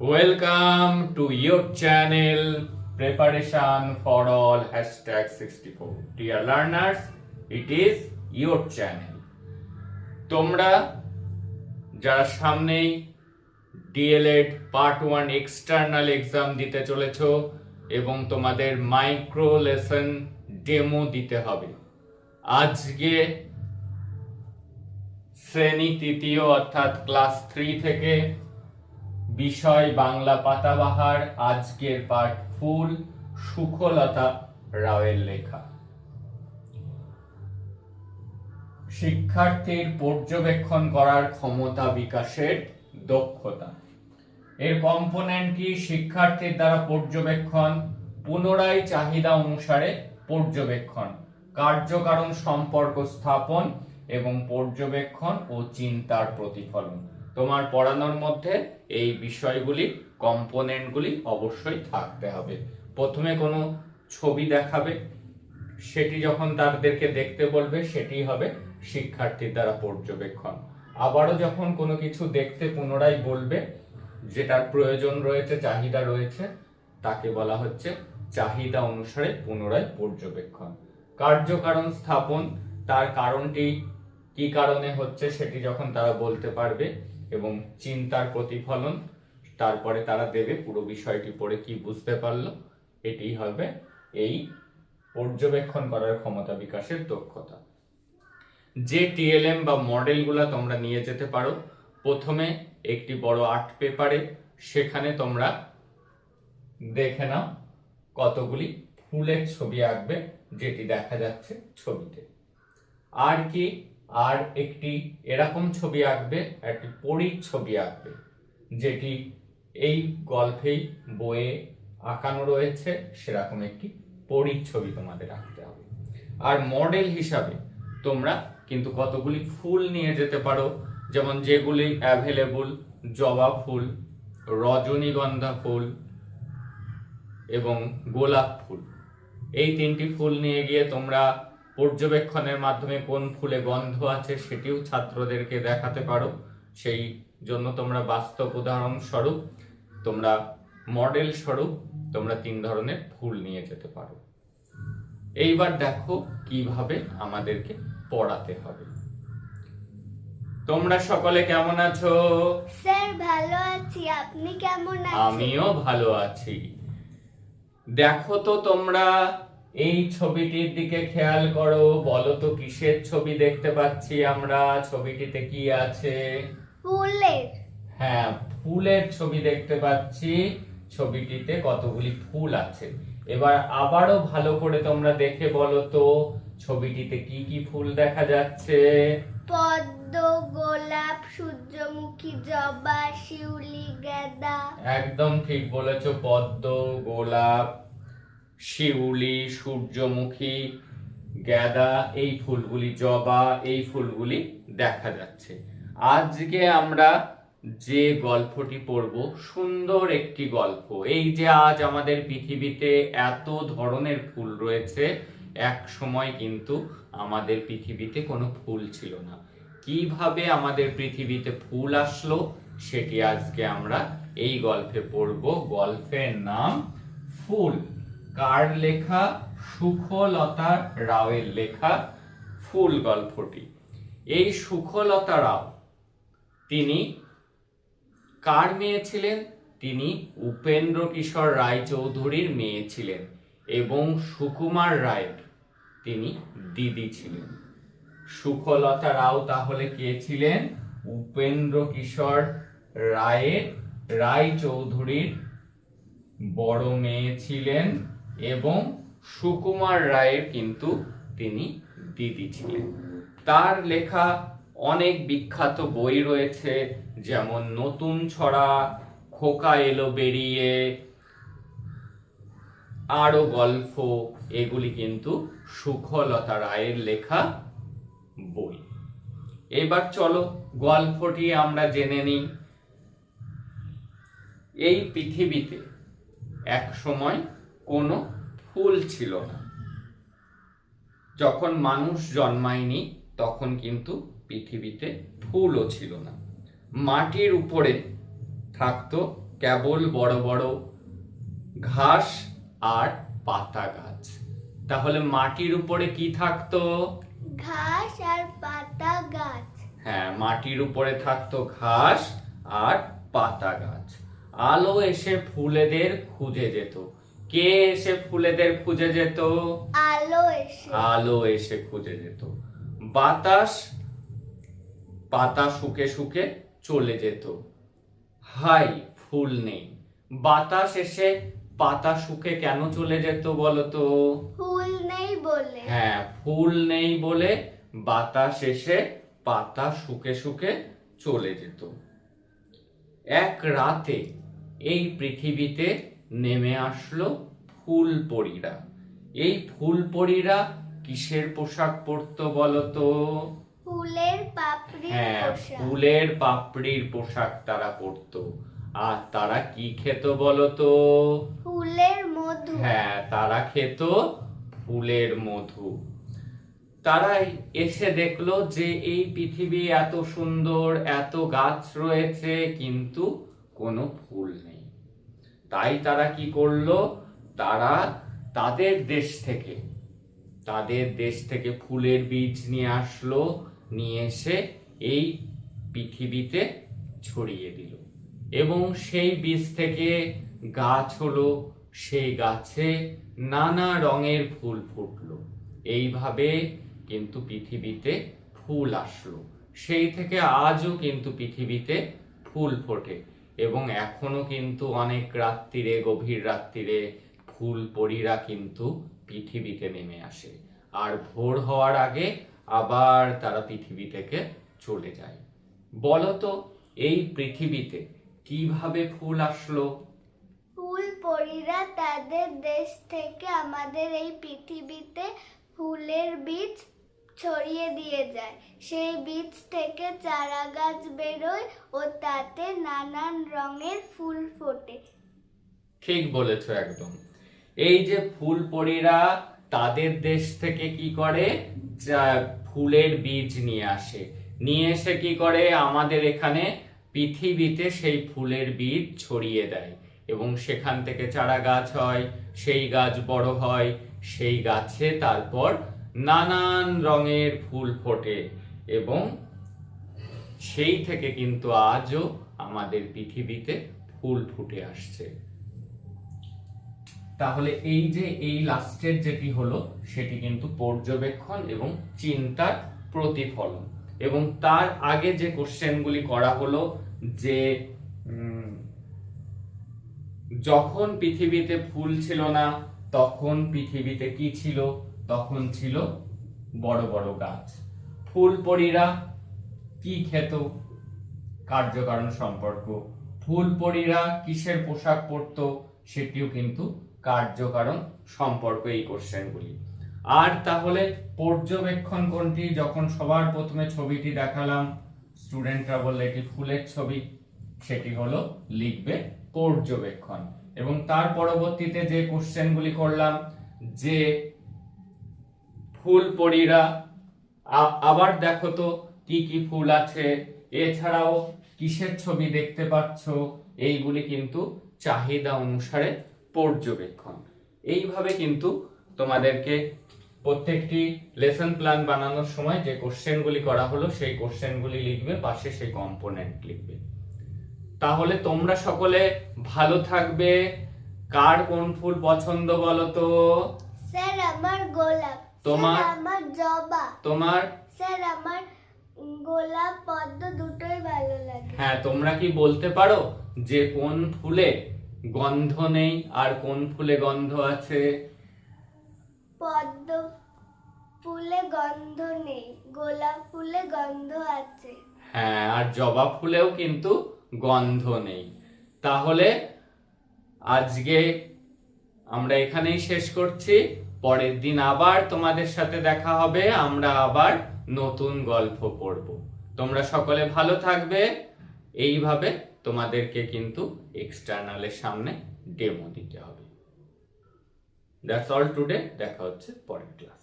Welcome to your channel Preparation for All hashtag 64. Dear learners, it is your channel. তোমরা যারা সামনেই DElEd part one external exam দিতে চলেছো এবং তোমাদের মাইক্রো লেসন ডেমো দিতে হবে আজকে শ্রেণি তৃতীয় অর্থাৎ ক্লাস থ্রি থেকে বিষয় বাংলা পাতাবাহার আজকের পাঠ ফুল সুখলতা রাওয়ের লেখা। শিক্ষার্থীর পর্যবেক্ষণ করার ক্ষমতা বিকাশের দক্ষতা। এর কম্পোনেন্ট কি? শিক্ষার্থীর দ্বারা পর্যবেক্ষণ, পুনরায় চাহিদা অনুসারে পর্যবেক্ষণ, কার্যকারণ সম্পর্ক স্থাপন এবং পর্যবেক্ষণ ও চিন্তার প্রতিফলন। তোমার পড়ানোর মধ্যে এই বিষয়গুলি, কম্পোনেন্টগুলি অবশ্যই থাকতে হবে। প্রথমে কোনো ছবি দেখাবে, সেটি যখন তাদেরকে দেখতে বলবে, সেটি হবে শিক্ষার্থীর দ্বারা পর্যবেক্ষণ। আবারও যখন কোনো কিছু দেখতে পুনরায় বলবে, যেটার প্রয়োজন রয়েছে, চাহিদা রয়েছে, তাকে বলা হচ্ছে চাহিদা অনুসারে পুনরায় পর্যবেক্ষণ। কার্যকারণ স্থাপন, তার কারণটি কি কারণে হচ্ছে সেটি যখন তারা বলতে পারবে এবং চিন্তার প্রতিফলন, তারপরে তারা দেবে পুরো বিষয়টি পড়ে কি বুঝতে পারল। এটি হবে এই পর্যবেক্ষণ করার ক্ষমতা বিকাশের দক্ষতা। যে টিএলএম বা মডেলগুলো তোমরা নিয়ে যেতে পারো, প্রথমে একটি বড় আর্ট পেপারে সেখানে তোমরা দেখে নাও কতগুলি ফুলের ছবি আঁকবে, যেটি দেখা যাচ্ছে ছবিতে। আর কি আর একটি এরকম ছবি আঁকবে, একটি পরীর ছবি আঁকবে, যেটি এই গল্পেই বইয়ে আঁকানো রয়েছে। সেরকম একটি পরীর ছবি তোমাদের আঁকতে হবে। আর মডেল হিসাবে তোমরা কিন্তু কতগুলি ফুল নিয়ে যেতে পারো, যেমন যেগুলি অ্যাভেলেবল জবা ফুল, রজনীগন্ধা ফুল এবং গোলাপ ফুল। এই তিনটি ফুল নিয়ে গিয়ে তোমরা পর্যবেক্ষণের মাধ্যমে কোন ফুলে গন্ধ আছে সেটিও ছাত্রদেরকে দেখাতে পারো। সেই জন্য তোমরা বাস্তব উদাহরণ স্বরূপ তোমরা মডেল স্বরূপ তোমরা তিন ধরনের ফুল নিয়ে যেতে পারো। এইবার দেখো কীভাবে আমাদেরকে পড়াতে হবে। তোমরা সকলে কেমন আছো? স্যার ভালো আছি। আপনি কেমন আছেন? আমিও ভালো আছি। দেখো তো তোমরা এই ছবিটির দিকে খেয়াল করো বলো তো কিসের ছবি দেখতে পাচ্ছি আমরা? ছবিটিতে কি আছে? ফুলের। হ্যাঁ ফুলের ছবি দেখতে পাচ্ছি। ছবিটিতে কতগুলি ফুল আছে। এবার আবারও ভালো করে তোমরা দেখে বলো তো ছবিটিতে কি কি ফুল দেখা যাচ্ছে? পদ্ম গোলাপ সূর্যমুখী জবা শিউলি গাঁদা। একদম ঠিক বলেছ পদ্ম গোলাপ। শিউলি, সূর্যমুখী, গ্যাদা, এই ফুলগুলি জবা, এই ফুলগুলি দেখা যাচ্ছে। আজকে আমরা যে গল্পটি পড়ব, সুন্দর একটি গল্প। এই যে আজ আমাদের পৃথিবীতে এত ধরনের ফুল রয়েছে, এক সময় কিন্তু আমাদের পৃথিবীতে কোনো ফুল ছিল না। কীভাবে আমাদের পৃথিবীতে ফুল আসলো, সেটি আজকে আমরা এই গল্পে পড়ব। গল্পের নাম ফুল। কার লেখা সুখলতা রাওয়ের লেখা ফুল গল্পটি। এই সুখলতা রাও তিনি কার মেয়ে ছিলেন? তিনি উপেন্দ্র কিশোর রায় চৌধুরীর মেয়ে ছিলেন এবং সুকুমার রায়ের তিনি দিদি ছিলেন। সুখলতা রাও তাহলে কে ছিলেন? উপেন্দ্র রায়ের রায় চৌধুরীর বড় মেয়ে ছিলেন এবং সুকুমার রায়ের কিন্তু তিনি দিদি ছিলেন। তার লেখা অনেক বিখ্যাত বই রয়েছে, যেমন নতুন ছড়া, খোকা এলো বেরিয়ে, আরও গল্প, এগুলি কিন্তু সুখলতা রায়ের লেখা বই। এবার চলো গল্পটি আমরা জেনে নিই। এই পৃথিবীতে এক সময় কোনো ফুল ছিল না। যখন মানুষ জন্মায়নি তখন কিন্তু পৃথিবীতে ফুলও ছিল না। মাটির উপরে থাকতো কেবল বড় বড় ঘাস আর পাতা গাছ। তাহলে মাটির উপরে কি থাকতো? ঘাস আর পাতা গাছ। হ্যাঁ মাটির উপরে থাকতো ঘাস আর পাতা গাছ। আলো এসে ফুলেদের খুঁজে যেত। কে এসে ফুলেদের খুঁজে যেত? আলো এসে। আলো এসে খুঁজে যেত। বাতাস পাতা শুকে শুকে চলে যেত। হাই ফুল নেই। বাতাস এসে পাতা শুকে কেন চলে যেত বলতো? ফুল নেই বলে। হ্যাঁ ফুল নেই বলে বাতাস এসে পাতা শুকে শুকে চলে যেত। এক রাতে এই পৃথিবীতে নেমে আসলো ফুল পরীরা এই ফুল পরীরা কিসের পোশাক পরতো বলতো? ফুলের পাপড়ির হ্যাঁ ফুলের পাপড়ির পোশাক তারা পরতো। আর তারা কি খেত বলতো? ফুলের মধু। হ্যাঁ তারা খেত ফুলের মধু। তারা এসে দেখল যে এই পৃথিবী এত সুন্দর এত গাছ রয়েছে কিন্তু কোনো ফুল নেই। তাই তারা কি করল? তারা তাদের দেশ থেকে, তাদের দেশ থেকে ফুলের বীজ নিয়ে আসলো, নিয়ে এসে এই পৃথিবীতে ছড়িয়ে দিল। এবং সেই বীজ থেকে গাছ হলো, সেই গাছে নানা রঙের ফুল ফুটলো। এইভাবে কিন্তু পৃথিবীতে ফুল আসলো। সেই থেকে আজও কিন্তু পৃথিবীতে ফুল ফোটে। এবং এখনও কিন্তু অনেক রাত্রিরে, গভীর রাত্রিরে ফুল পরীরা কিন্তু পৃথিবীতে নেমে আসে। আর ভোর হওয়ার আগে আবার তারা পৃথিবী থেকে চলে যায়। বলতো, এই পৃথিবীতে কীভাবে ফুল আসলো? ফুল পরীরা তাদের দেশ থেকে আমাদের এই পৃথিবীতে ফুলের বীজ ছড়িয়ে দিয়ে যায়। সেই বীজ থেকে চারা গাছ বেরোয় ও তাতে নানান রঙের ফুল ফোটে। ঠিক বলেছ একদম। এই যে ফুল পরীরা তাদের দেশ থেকে কি করে? ফুলের বীজ নিয়ে আসে। নিয়ে এসে কি করে? আমাদের এখানে পৃথিবীতে সেই ফুলের বীজ ছড়িয়ে দেয় এবং সেখান থেকে চারা গাছ হয়, সেই গাছ বড় হয়, সেই গাছে তারপর নানান রঙের ফুল ফোটে এবং সেই থেকে কিন্তু আজও আমাদের পৃথিবীতে ফুল ফুটে আসছে। তাহলে এই যে এই লাস্টের যেটি হলো, সেটি কিন্তু পর্যবেক্ষণ এবং চিন্তার প্রতিফলন। এবং তার আগে যে কোশ্চেনগুলি করা হলো যে যখন পৃথিবীতে ফুল ছিল না, তখন পৃথিবীতে কি ছিল? তখন ছিল বড় বড় গাছ। ফুল পরীরা কি খেত? কার্যকারণ সম্পর্ক। ফুল পরীরা কিসের পোশাক পরতো? সেটিও কিন্তু কার্যকারণ সম্পর্ক এই কোশ্চেনগুলি আর তাহলে পর্যবেক্ষণ কোনটি? যখন সবার প্রথমে ছবিটি দেখালাম স্টুডেন্টরা বললে এটি ফুলের ছবি। সেটি হলো লিখবে পর্যবেক্ষণ। এবং তার পরবর্তীতে যে কোশ্চেনগুলি করলাম, যে ফুল পরীরা। আবার দেখো তো, কি কি ফুল আছে। এছাড়াও কিসের ছবি দেখতে পাচ্ছ? এইগুলি কিন্তু চাহিদা অনুসারে পর্যবেক্ষণ। এইভাবে কিন্তু তোমাদেরকে প্রত্যেকটি লেসন প্ল্যান বানানোর সময় যে কোশ্চেনগুলি করা হলো, সেই কোশ্চেনগুলি লিখবে, পাশে সেই কম্পোনেন্ট লিখবে। তাহলে তোমরা সকলে ভালো থাকবে। কার কোন ফুল পছন্দ বলো তো? স্যার, আমার গোলাপ। তোমার- আমার জবা। তোমার স্যার আমার গোলাপ পদ্ম দুটোই ভালো লাগে। হ্যাঁ তোমরা কি বলতে পারো যে কোন ফুলে গন্ধ নেই আর কোন ফুলে গন্ধ আছে? পদ্ম ফুলে গন্ধ নেই গোলাপ ফুলে গন্ধ আছে। হ্যাঁ আর জবা ফুলেও কিন্তু গন্ধ নেই। তাহলে আজকে আমরা এখানেই শেষ করছি। পরের দিন আবার তোমাদের সাথে দেখা হবে, আমরা আবার নতুন গল্প পড়ব। তোমরা সকলে ভালো থাকবে। এইভাবে তোমাদেরকে কিন্তু এক্সটার্নালের সামনে ডেমো দিতে হবে। দ্যাটস অল টুডে দেখা হচ্ছে পরের ক্লাস